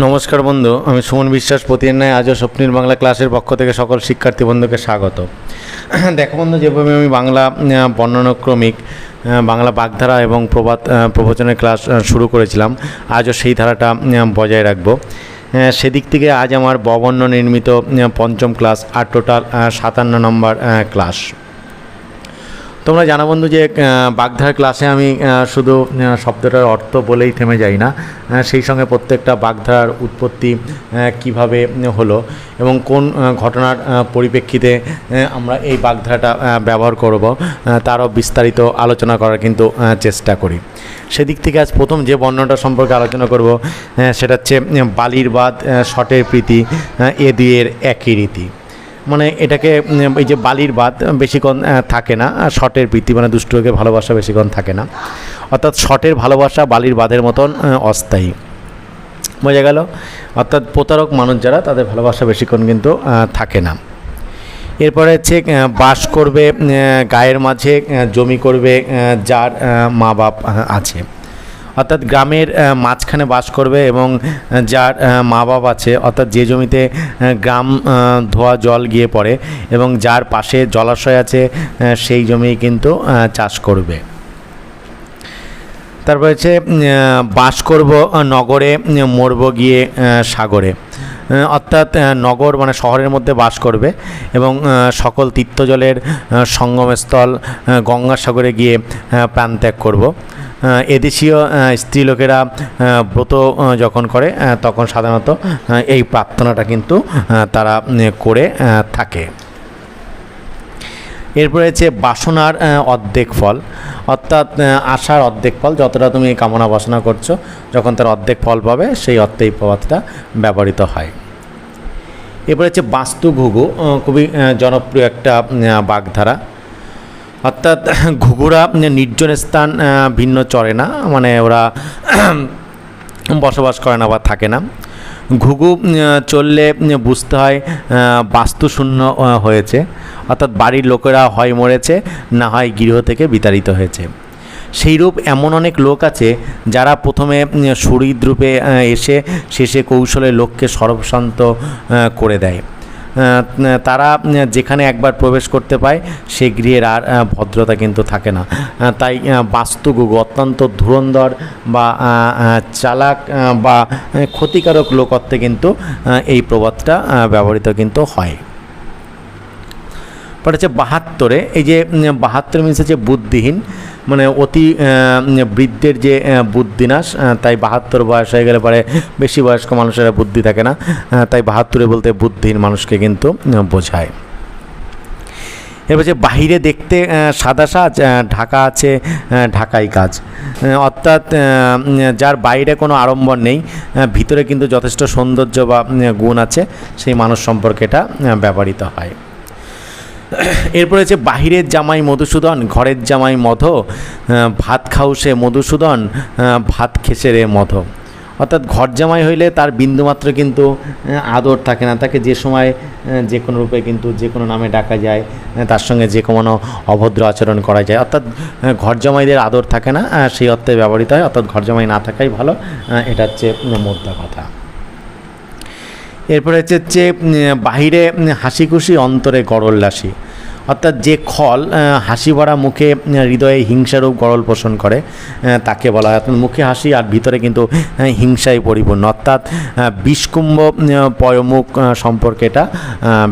নমস্কার বন্ধু, আমি সুমন বিশ্বাস প্রতিদিন ন্যায় আজও স্বপ্নীল বাংলা ক্লাসের পক্ষ থেকে সকল শিক্ষার্থী বন্ধুকে স্বাগত। দেখো বন্ধু, যেভাবে আমি বাংলা বর্ণানুক্রমিক বাংলা বাগধারা এবং প্রবাদ প্রবচনের ক্লাস শুরু করেছিলাম, আজও সেই ধারাটা বজায় রাখব। সেদিক থেকে আজ আমার ববর্ণ নির্মিত পঞ্চম ক্লাস, আর টোটাল সাতান্ন নম্বর ক্লাস। তোমরা জানো বন্ধু যে বাগধারা ক্লাসে আমি শুধু শব্দটার অর্থ বলেই থেমে যাই না সেই সঙ্গে প্রত্যেকটা বাগধারার উৎপত্তি কীভাবে হলো এবং কোন ঘটনার পরিপ্রেক্ষিতে আমরা এই বাগধারাটা ব্যবহার করব তারও বিস্তারিত আলোচনা করার কিন্তু চেষ্টা করি। সেদিক থেকে আজ প্রথম যে বর্ণটা সম্পর্কে আলোচনা করব সেটা হচ্ছে বালির বাদ শটের প্রীতি এ দুইয়ের একই রীতি। মানে এটাকে এই যে বালির বাদ বেশিক্ষণ থাকে না। শটের প্রীতি মানে দুষ্টকে ভালোবাসা বেশিক্ষণ থাকে না। অর্থাৎ শটের ভালোবাসা বালির বাঁধের মতন অস্থায়ী। বোঝা গেল? অর্থাৎ প্রতারক মানুষ যারা, তাদের ভালোবাসা বেশিক্ষণ কিন্তু থাকে না। এরপরে হচ্ছে বাস করবে গায়ের মাঝে জমি করবে যার মা বাপ আছে। অর্থাৎ গ্রামের মাঝখানে বাস করবে এবং যার মা বাপ আছে, অর্থাৎ যে জমিতে গ্রাম ধোয়া জল গিয়ে পড়ে এবং যার পাশে জলাশয় আছে সেই জমি কিন্তু চাষ করবে। তারপর হচ্ছে বাস করব নগরে, মরব গিয়ে সাগরে। অর্থাৎ নগর মানে শহরের মধ্যে বাস করবে এবং সকল তীর্থজলের সঙ্গমস্থল গঙ্গাসাগরে গিয়ে প্রাণত্যাগ করব। এদেশীয় স্ত্রীলোকেরা ব্রত যখন করে তখন সাধারণত এই প্রার্থনাটা কিন্তু তারা করে থাকে। এরপরে হচ্ছে বাসনার অর্ধেক ফল। অর্থাৎ আশার অর্ধেক ফল, যতটা তুমি কামনা বাসনা করছ, যখন তার অর্ধেক ফল পাবে, সেই এই প্রবাদটা ব্যবহৃত হয়। এরপরে হচ্ছে বাস্তু ঘুঘু খুবই জনপ্রিয় একটা বাগধারা। অর্থাৎ ঘুঘুরা নির্জন স্থান ভিন্ন চড়ে না। মানে ওরা বসবাস করে না বা থাকে না। ঘুঘু চললে বুঝতে হয় বাস্তুশূন্য হয়েছে। অর্থাৎ বাড়ির লোকেরা হয় মরেছে, না হয় গৃহ থেকে বিতাড়িত হয়েছে। সেইরূপ এমন অনেক লোক আছে, যারা প্রথমে সুহৃদ রূপে এসে শেষে কৌশলে লোককে সর্বশান্ত করে দেয়। তারা যেখানে একবার প্রবেশ করতে পায়, সে গৃহের আর ভদ্রতা কিন্তু থাকে না। তাই বাস্তুগুগু, অত্যন্ত ধুরন্ধর বা চালাক বা ক্ষতিকারক লোক অর্থে কিন্তু এই প্রবাদটা ব্যবহৃত কিন্তু হয়। পরে হচ্ছে বাহাত্তরে, এই যে বাহাত্তর মিনস হচ্ছে বুদ্ধিহীন। মানে অতি বৃদ্ধের যে বুদ্ধিনাশ তাই বাহাত্তর বয়স হয়ে গেলে পরে বেশি বয়স্ক মানুষের বুদ্ধি থাকে না তাই বাহাত্তরে বলতে বুদ্ধিহীন মানুষকে কিন্তু বোঝায়। এবার যে বাহিরে দেখতে সাদা সাজ ঢাকা আছে ঢাকাই কাজ অর্থাৎ যার বাইরে কোনো আড়ম্বর নেই ভিতরে কিন্তু যথেষ্ট সৌন্দর্য বা গুণ আছে, সেই মানুষ সম্পর্কে এটা ব্যবহৃত হয়। এরপরে হচ্ছে বাহিরের জামাই মধুসূদন, ঘরের জামাই মধ ভাত খাউসে মধুসূদন ভাত খেসে রে মধ। অর্থাৎ ঘর জামাই হইলে তার বিন্দুমাত্র কিন্তু আদর থাকে না। তাকে যে সময় যে কোনো রূপে কিন্তু যে কোনো নামে ডাকা যায় তার সঙ্গে যে কোনো অভদ্র আচরণ করা যায়। অর্থাৎ ঘর জামাইদের আদর থাকে না সেই অর্থে ব্যবহৃত হয়। অর্থাৎ ঘর জামাই না থাকাই ভালো এটা হচ্ছে মোদ্দা কথা। এরপরে হচ্ছে হচ্ছে বাহিরে হাসি খুশি অন্তরে গরল্লাসী অর্থাৎ যে খল হাসি ভরা মুখে হৃদয়ে হিংসারূপ গরল পোষণ করে তাকে বলা হয়। অর্থাৎ মুখে হাসি আর ভিতরে কিন্তু হিংসায় পরিপূর্ণ। অর্থাৎ বিষকুম্ভ পয়মুখ সম্পর্কে এটা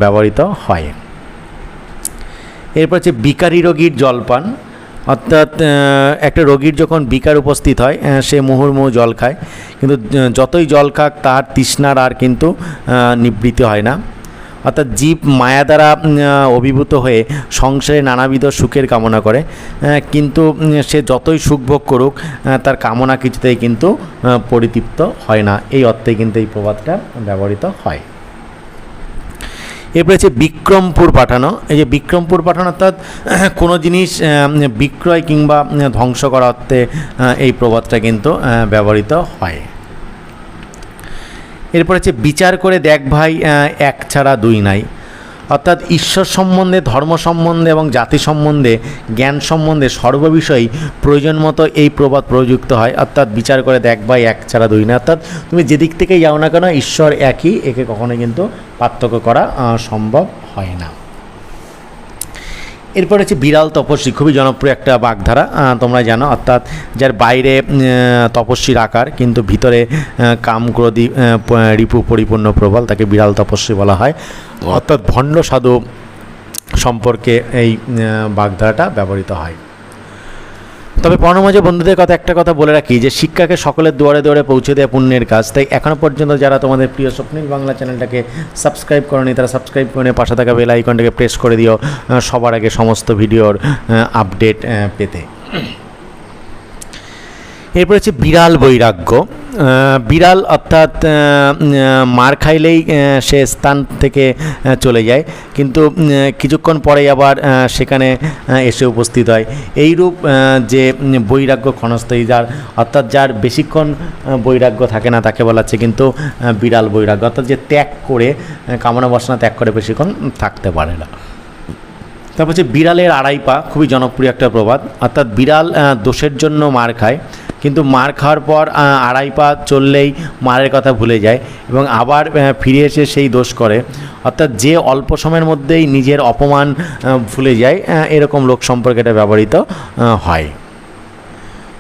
ব্যবহৃত হয়। এরপর হচ্ছে বিকারী রোগীর জলপান। অর্থাৎ একটা রোগীর যখন বিকার উপস্থিত হয় সে মুহুর্মুহু জল খায়। কিন্তু যতই জল খাক, তার তৃষ্ণার আর কিন্তু নিবৃত্তি হয় না। অর্থাৎ জীব মায়া দ্বারা অভিভূত হয়ে সংসারে নানাবিধ সুখের কামনা করে। কিন্তু সে যতই সুখ ভোগ করুক তার কামনা কিছুতেই কিন্তু পরিতৃপ্ত হয় না। এই অর্থে কিন্তু এই প্রবাদটা ব্যবহৃত হয়। এরপরে হচ্ছে বিক্রমপুর পাঠানো। এই যে বিক্রমপুর পাঠানো, অর্থাৎ কোনো জিনিস বিক্রয় কিংবা ধ্বংস করা অর্থে এই প্রবাদটা কিন্তু ব্যবহৃত হয়। এরপর হচ্ছে বিচার করে দেখ ভাই এক ছাড়া দুই নাই। অর্থাৎ ঈশ্বর সম্বন্ধে, ধর্ম সম্বন্ধে এবং জাতি সম্বন্ধে, জ্ঞান সম্বন্ধে সর্ববিষয়ে প্রয়োজন মতো এই প্রবাদ প্রযুক্ত হয়। অর্থাৎ বিচার করে দেখ ভাই, এক ছাড়া দুই না। অর্থাৎ তুমি যেদিক থেকেই যাও না কেন, ঈশ্বর একই, একে কখনোই কিন্তু পার্থক্য করা সম্ভব হয় না। এরপর হচ্ছে বিড়াল তপস্বী খুবই জনপ্রিয় একটা বাগধারা তোমরা জানো অর্থাৎ যার বাইরে তপস্বীর আকার কিন্তু ভিতরে কামক্রোধী কাম ক্রোধী রিপু পরিপূর্ণ প্রবল তাকে বিড়াল তপস্বী বলা হয়। অর্থাৎ ভণ্ড সাধু সম্পর্কে এই বাগধারাটা ব্যবহৃত হয়। তবে পরমাজে বন্ধুদের কথা একটা কথা বলে রাখি যে শিক্ষাকে সকলের দুয়ারে দুয়ারে পৌঁছে দেওয়া পুণ্যের কাজ। তাই এখনও পর্যন্ত যারা তোমাদের প্রিয় স্বপ্নিল বাংলা চ্যানেলটাকে সাবস্ক্রাইব করনি, তারা সাবস্ক্রাইব করে পাশে থাকা বেল আইকনটাকে প্রেস করে দিও সবার আগে সমস্ত ভিডিওর আপডেট পেতে। এরপর হচ্ছে বিড়াল বৈরাগ্য। বিড়াল অর্থাৎ মার খাইলেই সে স্থান থেকে চলে যায়। কিন্তু কিছুক্ষণ পরেই আবার সেখানে এসে উপস্থিত হয়। এইরূপ যে বৈরাগ্য ক্ষণস্থায়ী যার, অর্থাৎ যার বেশিক্ষণ বৈরাগ্য থাকে না, তাকে বলা হচ্ছে কিন্তু বিড়াল বৈরাগ্য। অর্থাৎ যে ত্যাগ করে কামনা বাসনা ত্যাগ করে বেশিক্ষণ থাকতে পারে না। তারপর হচ্ছে বিড়ালের আড়াই পা, খুবই জনপ্রিয় একটা প্রবাদ। অর্থাৎ বিড়াল দোষের জন্য মার খায়। কিন্তু মার খাওয়ার পর আড়াই পা চললেই মারের কথা ভুলে যায় এবং আবার ফিরে এসে সেই দোষ করে। অর্থাৎ যে অল্প সময়ের মধ্যেই নিজের অপমান ভুলে যায় এরকম লোক সম্পর্কে এটা ব্যবহৃত হয়।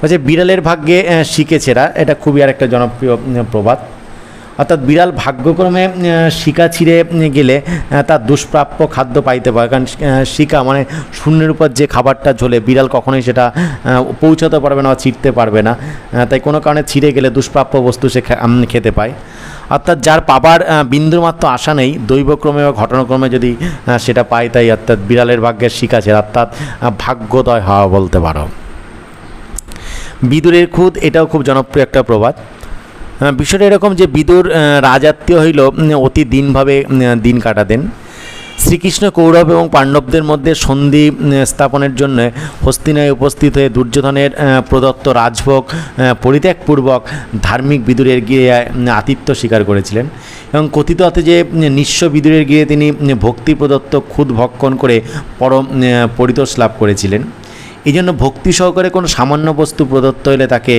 হচ্ছে বিড়ালের ভাগ্যে শিখেছেরা, এটা খুবই আর একটা জনপ্রিয় প্রবাদ। অর্থাৎ বিড়াল ভাগ্যক্রমে শিকা ছিঁড়ে গেলে তার দুষ্প্রাপ্য খাদ্য পাইতে পারে। কারণ শিকা মানে শূন্যের উপর যে খাবারটা ঝোলে, বিড়াল কখনোই সেটা পৌঁছাতে পারবে না বা ছিঁড়তে পারবে না। তাই কোনো কারণে ছিঁড়ে গেলে দুষ্প্রাপ্য বস্তু সে খেতে পায়। অর্থাৎ যার পাবার বিন্দুমাত্র আশা নেই, দৈবক্রমে বা ঘটনাক্রমে যদি সেটা পায়, তাই অর্থাৎ বিড়ালের ভাগ্যের শিকা ছেড়ে, অর্থাৎ ভাগ্যোদয় হওয়া বলতে পারো। বিদুরের খুদ, এটাও খুব জনপ্রিয় একটা প্রবাদ। বিষয়টা এরকম যে বিদুর রাজাত্মীয় হইল অতি দিনভাবে দিন কাটাতেন। শ্রীকৃষ্ণ কৌরব এবং পাণ্ডবদের মধ্যে সন্ধি স্থাপনের জন্য হস্তিনায় উপস্থিত হয়ে দুর্যোধনের প্রদত্ত রাজভোগ পরিত্যাগপূর্বক ধার্মিক বিদুরের গিয়ে আতিথ্য স্বীকার করেছিলেন এবং কথিত আছে যে নিঃস্ব বিদুরের গিয়ে তিনি ভক্তি প্রদত্ত খুদ ভক্ষণ করে পরম পরিতোষ লাভ করেছিলেন। এই জন্য ভক্তি সহকারে কোনো সামান্য বস্তু প্রদত্ত হলে তাকে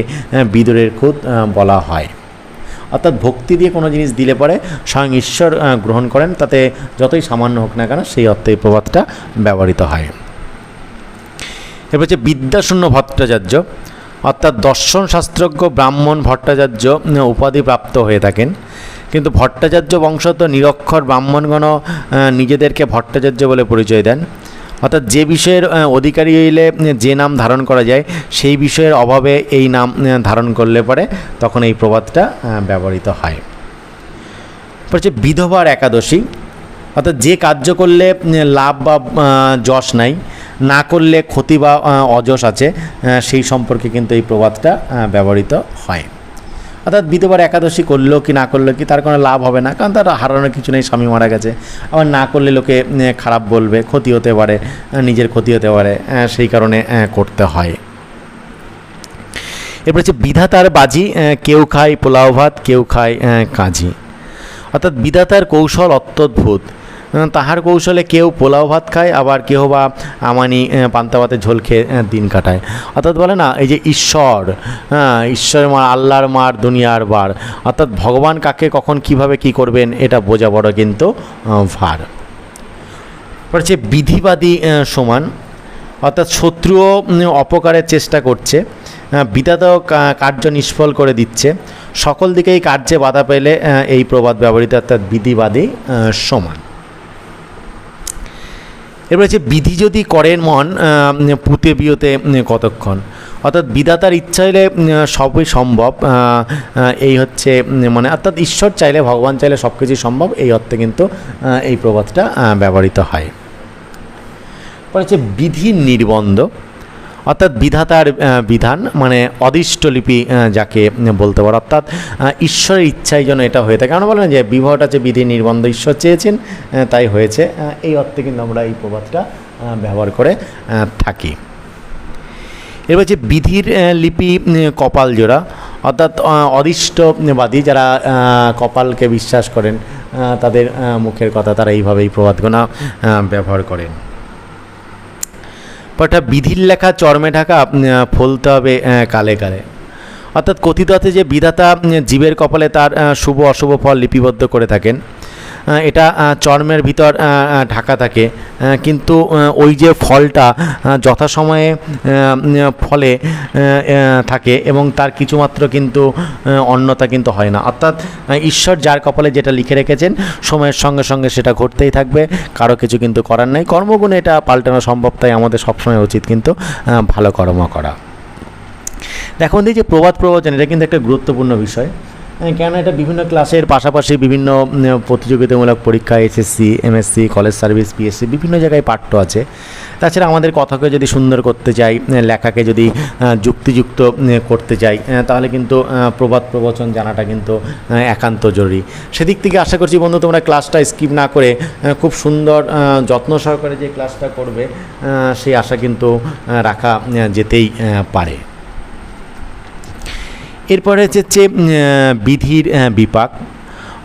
বিদুরের খুদ বলা হয়। অর্থাৎ ভক্তি দিয়ে কোনো জিনিস দিলে পরে স্বয়ং ঈশ্বর গ্রহণ করেন, তাতে যতই সামান্য হোক না কেন সেই অর্থে এই প্রবাদটা ব্যবহৃত হয়। এরপর হচ্ছে বিদ্যাশূন্য ভট্টাচার্য, অর্থাৎ দর্শন শাস্ত্রজ্ঞ ব্রাহ্মণ ভট্টাচার্য উপাধি প্রাপ্ত হয়ে থাকেন। কিন্তু ভট্টাচার্য বংশত নিরক্ষর ব্রাহ্মণগণ নিজেদেরকে ভট্টাচার্য বলে পরিচয় দেন। অর্থাৎ যে বিষয়ের অধিকারী হইলে যে নাম ধারণ করা যায়, সেই বিষয়ের অভাবে এই নাম ধারণ করলে পরে তখন এই প্রবাদটা ব্যবহৃত হয়। হচ্ছে বিধবার একাদশী। অর্থাৎ যে কার্য করলে লাভ বা যশ নাই, না করলে ক্ষতি বা অযশ আছে সেই সম্পর্কে কিন্তু এই প্রবাদটা ব্যবহৃত হয়। অর্থাৎ বিধবার একাদশী করল কি না করল কি, তার কোনো লাভ হবে না, কারণ তার হারানোর কিছু নেই, স্বামী মারা গেছে। আবার না করলে লোকে খারাপ বলবে, ক্ষতি হতে পারে নিজের ক্ষতি হতে পারে সেই কারণে করতে হয়। এরপর হচ্ছে, বিধাতার বাজি কেউ খায় পোলাও ভাত, কেউ খায় কাজি। অর্থাৎ বিধাতার কৌশল অত্যদ্ভুত। তাহার কৌশলে কেউ পোলাও ভাত খায়, আবার কেউ বা আমানি পান্তা ভাতের ঝোল খেয়ে দিন কাটায়। অর্থাৎ বলে না, এই যে ঈশ্বর হ্যাঁ ঈশ্বর মার, আল্লাহর মার, দুনিয়ার বার। অর্থাৎ ভগবান কাকে কখন কীভাবে কি করবেন, এটা বোঝা বড় কিন্তু ভার। হচ্ছে বিধিবাদী সমান, অর্থাৎ শত্রুও অপকারের চেষ্টা করছে কা- কার্য নিষ্ফল করে দিচ্ছে। সকল দিকেই কার্যে বাধা পেলে এই প্রবাদ ব্যবহৃত অর্থাৎ বিধিবাদী সমান। এবার হচ্ছে, বিধি যদি করেন মন পুঁতে বিয়তে কতক্ষণ? অর্থাৎ বিধাতার ইচ্ছা হলে সবই সম্ভব এই হচ্ছে মানে অর্থাৎ ঈশ্বর চাইলে, ভগবান চাইলে সব কিছুই সম্ভব, এই অর্থে কিন্তু এই প্রবাদটা ব্যবহৃত হয়। পরে হচ্ছে, বিধি নির্বন্ধ। অর্থাৎ বিধাতার বিধান মানে অদিষ্টলিপি যাকে বলতে পারো। অর্থাৎ ঈশ্বরের ইচ্ছাই যেন এটা হয়ে থাকে। আমরা বলেন যে বিবাহটা হচ্ছে বিধি নির্বন্ধ, ঈশ্বর চেয়েছেন তাই হয়েছে। এই অর্থে কিন্তু আমরা এই প্রবাদটা ব্যবহার করে থাকি। এবার যে বিধির লিপি কপাল জোড়া। অর্থাৎ অদৃষ্টবাদী যারা কপালকে বিশ্বাস করেন তাদের মুখের কথা তারা এইভাবেই প্রবাদগোনা ব্যবহার করেন। পরটা বিধির লেখা চর্মে ঢাকা ফলতে হবে কালে কালে। অর্থাৎ কথিত যে বিধাতা জীবের কপালে তার শুভ অশুভ ফল লিপিবদ্ধ করে থাকেন। এটা চর্মের ভিতর ঢাকা থাকে। কিন্তু ওই যে ফলটা যথাসময়ে ফলে থাকে এবং তার কিছুমাত্র কিন্তু অন্যতা কিন্তু হয় না। অর্থাৎ ঈশ্বর যার কপালে যেটা লিখে রেখেছেন, সময়ের সঙ্গে সঙ্গে সেটা ঘটতেই থাকবে। কারও কিছু কিন্তু করার নাই। কর্মগুণে এটা পাল্টানো সম্ভব, তাই আমাদের সবসময় উচিত কিন্তু ভালো কর্ম করা। দেখো এই যে প্রবাদ প্রবচন, এটা কিন্তু একটা গুরুত্বপূর্ণ বিষয়। কেন এটা বিভিন্ন ক্লাসের পাশাপাশি বিভিন্ন প্রতিযোগিতামূলক পরীক্ষা SSC MSC college service PSC বিভিন্ন জায়গায় পাঠ্য আছে। তাছাড়া আমাদের কথাকে যদি সুন্দর করতে চাই লেখাকে যদি যুক্তিযুক্ত করতে চাই তাহলে কিন্তু প্রবাদ প্রবচন জানাটা কিন্তু একান্ত জরুরি। সেদিক থেকে আশা করছি বন্ধু, তোমরা ক্লাসটা স্কিপ না করে খুব সুন্দর যত্ন সহকারে যে ক্লাসটা করবে সেই আশা কিন্তু রাখা যেতেই পারে। এরপরে হচ্ছে বিধির বিপাক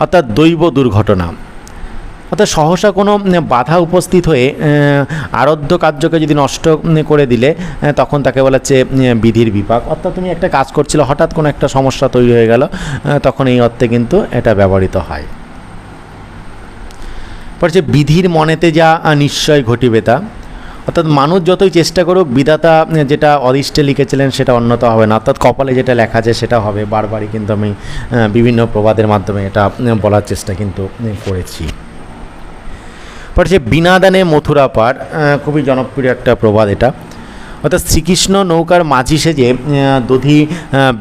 অর্থাৎ দৈব দুর্ঘটনা। অর্থাৎ সহসা কোনো বাধা উপস্থিত হয়ে আহ, কার্যকে যদি নষ্ট করে দিলে তখন তাকে বলা হচ্ছে বিধির বিপাক। অর্থাৎ তুমি একটা কাজ করছিলে হঠাৎ কোনো একটা সমস্যা তৈরি হয়ে গেল তখন এই অর্থে কিন্তু এটা ব্যবহৃত হয়। পরে বিধির মনেতে যা নিশ্চয় ঘটিবে তা অর্থাৎ মানুষ যতই চেষ্টা করুক, বিধাতা যেটা অদৃষ্টে লিখেছিলেন সেটা অন্যত হবে না। অর্থাৎ কপালে যেটা লেখা আছে সেটা হবে। বারবারই কিন্তু আমি বিভিন্ন প্রবাদের মাধ্যমে এটা বলার চেষ্টা কিন্তু করেছি। পর বিনা দানে মথুরা পার খুবই জনপ্রিয় একটা প্রবাদ এটা। অর্থাৎ শ্রীকৃষ্ণ নৌকার মাঝি সেজে দধি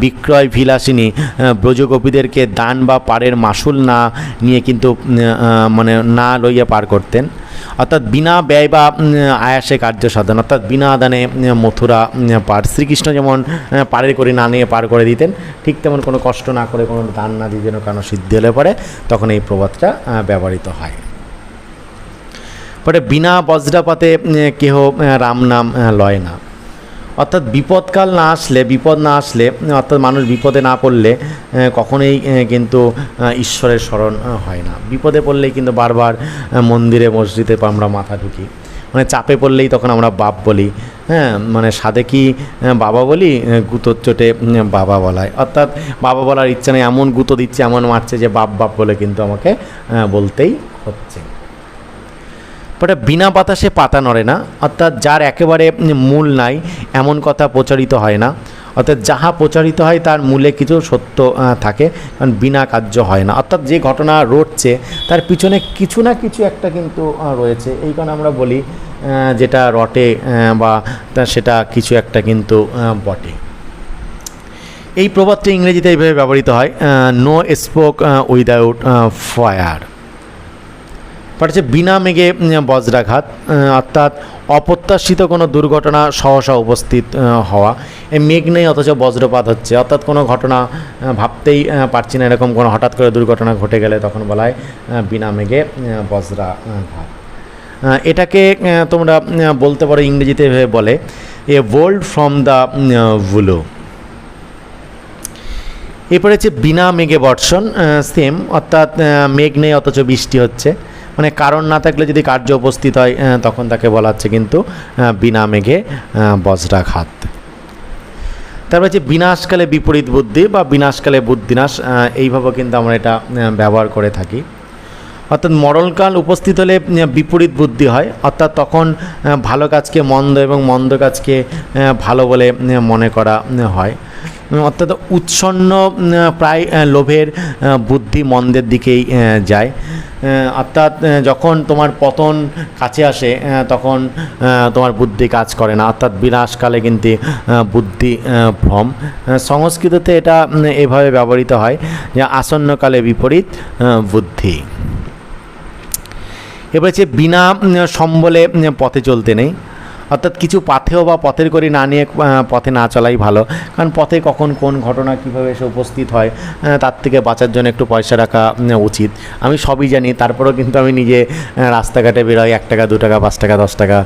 বিক্রয় বিলাসিনী আহ, ব্রজগোপীদেরকে দান বা পারের মাসুল না নিয়ে কিন্তু মানে না লইয়া পার করতেন। অর্থাৎ বিনা ব্যয় বা আয়াসে কার্য সাধন অর্থাৎ বিনা দানে উম, মথুরা পার শ্রীকৃষ্ণ যেমন পারের করে না নিয়ে পার করে দিতেন ঠিক তেমন কোনো কষ্ট না করে কোনো দান না দিয়ে যেন কারণ সিদ্ধি হলে পরে তখন এই প্রবাদটা ব্যবহৃত হয়। পরে বিনা বজ্রাপাতে কেহ রাম নাম লয় না। অর্থাৎ বিপদকাল না আসলে, বিপদ না আসলে, অর্থাৎ মানুষ বিপদে না পড়লে কখনোই কিন্তু ঈশ্বরের স্মরণ হয় না। বিপদে পড়লেই কিন্তু বারবার মন্দিরে, মসজিদে আমরা মাথা ঢুকি। মানে চাপে পড়লেই তখন আমরা বাপ বলি। হ্যাঁ মানে সাদে কি বাবা বলি? গুঁতোর চোটে বাবা বলায়। অর্থাৎ বাবা বলার ইচ্ছা নেই, এমন গুঁতো দিচ্ছে, এমন মারছে যে বাপ বাপ বলে কিন্তু আমাকে বলতেই হচ্ছে। ওটা বিনা বাতাসে পাতা নড়ে না অর্থাৎ যার একেবারে মূল নাই, এমন কথা প্রচারিত হয় না। অর্থাৎ যাহা প্রচারিত হয়, তার মূলে কিছু সত্য থাকে, কারণ বিনা কার্য হয় না। অর্থাৎ যে ঘটনা রটছে, তার পিছনে কিছু না কিছু একটা কিন্তু রয়েছে। এই কারণে আমরা বলি যেটা রটে বা সেটা কিছু একটা কিন্তু বটে। এই প্রবাদটি ইংরেজিতে এইভাবে ব্যবহৃত হয় নো স্পোক উইদাউট ফায়ার পর হচ্ছে বিনা মেঘে বজ্রাঘাত অর্থাৎ অপ্রত্যাশিত কোনো দুর্ঘটনা সহসা উপস্থিত হওয়া। এই মেঘ নেই, অথচ বজ্রপাত হচ্ছে। অর্থাৎ কোনো ঘটনা ভাবতেই পারছি না এরকম কোনো হঠাৎ করে দুর্ঘটনা ঘটে গেলে তখন বলা হয় বিনা মেঘে বজ্রাঘাত। এটাকে তোমরা বলতে পারো ইংরেজিতে বলে, এ বোল্ড ফ্রম দ্য ভুলো এরপরে হচ্ছে বিনা মেঘে বর্ষণ সেম অর্থাৎ মেঘ নেই, অথচ বৃষ্টি হচ্ছে। মানে কারণ না থাকলে যদি কার্য উপস্থিত হয় তখন তাকে বলা হচ্ছে কিন্তু বিনা মেঘে বজ্রাঘাত। তারপর হচ্ছে বিনাশকালে বিপরীত বুদ্ধি বা বিনাশকালে বুদ্ধিনাশ এইভাবে কিন্তু আমরা এটা ব্যবহার করে থাকি। অর্থাৎ মরণকাল উপস্থিত হলে বিপরীত বুদ্ধি হয়। অর্থাৎ তখন ভালো কাজকে মন্দ এবং মন্দ কাজকে ভালো বলে মনে করা হয়। অর্থাৎ উচ্ছন্ন প্রায় লোভের বুদ্ধি মন্দের দিকেই যায়। অর্থাৎ যখন তোমার পতন কাছে আসে তখন তোমার বুদ্ধি কাজ করে না। অর্থাৎ বিনাশকালে কিন্তু বুদ্ধি ভ্রম। সংস্কৃততে এটা এভাবে ব্যবহৃত হয় যে আসন্নকালে বিপরীত বুদ্ধি। এবার হচ্ছে বিনা সম্বলে পথে চলতে নেই। অর্থাৎ কিছু পাথেও বা পথের করি না নিয়ে পথে না চলাই ভালো। কারণ পথে কখন কোন ঘটনা কীভাবে এসে উপস্থিত হয় তার থেকে বাঁচার জন্য একটু পয়সা রাখা উচিত। আমি সবই জানি, তারপরেও কিন্তু আমি নিজে রাস্তাঘাটে বেরোই এক টাকা, দু টাকা, পাঁচ টাকা, দশ টাকা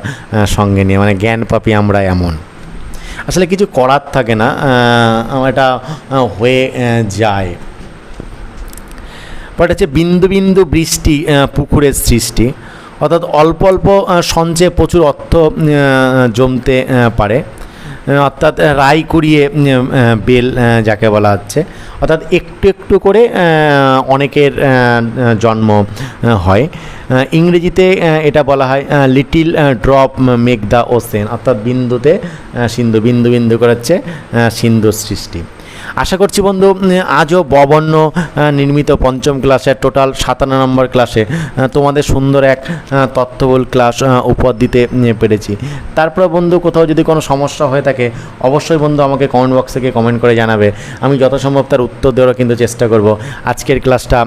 সঙ্গে নিয়ে। মানে জ্ঞান পাপি আমরা এমন। আসলে কিছু করার থাকে না আমার এটা হয়ে যায়। পরেরটা হচ্ছে বিন্দু বিন্দু বৃষ্টি পুকুরের সৃষ্টি। অর্থাৎ অল্প অল্প সঞ্চয়ে প্রচুর অর্থ জমতে পারে। অর্থাৎ রায় কুড়িয়ে বেল যাকে বলা হচ্ছে। অর্থাৎ একটু একটু করে অনেকের জন্ম হয়। ইংরেজিতে এটা বলা হয় little drop make the ocean. অর্থাৎ বিন্দুতে সিন্ধু বিন্দু বিন্দু করে হচ্ছে আহ, সিন্ধুর সৃষ্টি। আশা করছি বন্ধু আজও ববর্ণ নির্মিত পঞ্চম ক্লাসের টোটাল সাতান্ন নম্বর ক্লাসে তোমাদের সুন্দর এক তথ্যবল ক্লাস উপহার দিতে পেরেছি। তারপর বন্ধু, কোথাও যদি কোনো সমস্যা হয়ে থাকে, অবশ্যই বন্ধু আমাকে কমেন্ট বক্স থেকে কমেন্ট করে জানাবে। আমি যথাসম্ভব তার উত্তর দেওয়ার কিন্তু চেষ্টা করব। আজকের ক্লাসটা